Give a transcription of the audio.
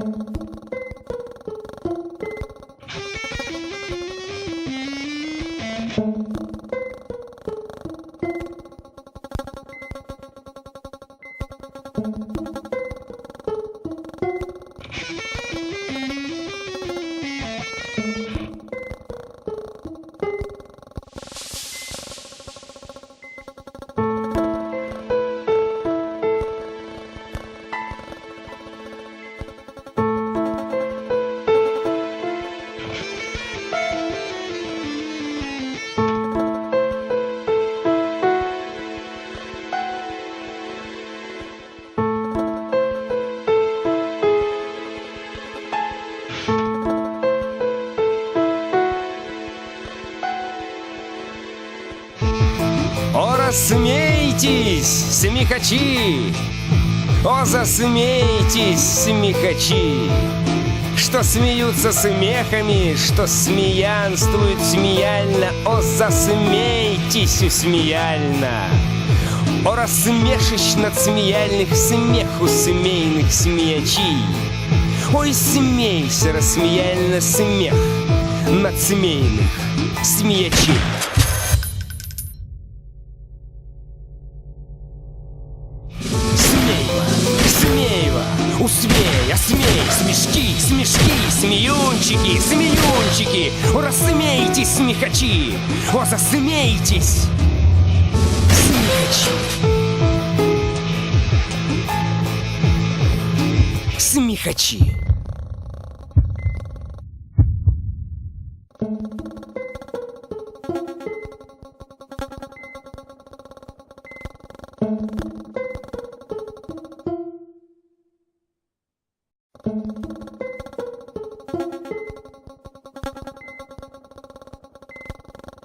О, рассмейтесь, смехачи! О, засмейтесь, смехачи! Что смеются смехами, что смеянствуют смеяльно, О, засмейтесь усмеяльно! О, рассмешищ смеяльных смеху смейных смеячи! Ой, смейся, рассмеяльно смех над смейных смеячи! Усмей, осмей, смешки, смешки, смеюнчики, смеюнчики, о, рассмейтесь, смехачи, о, засмейтесь, смехачи. Смехачи.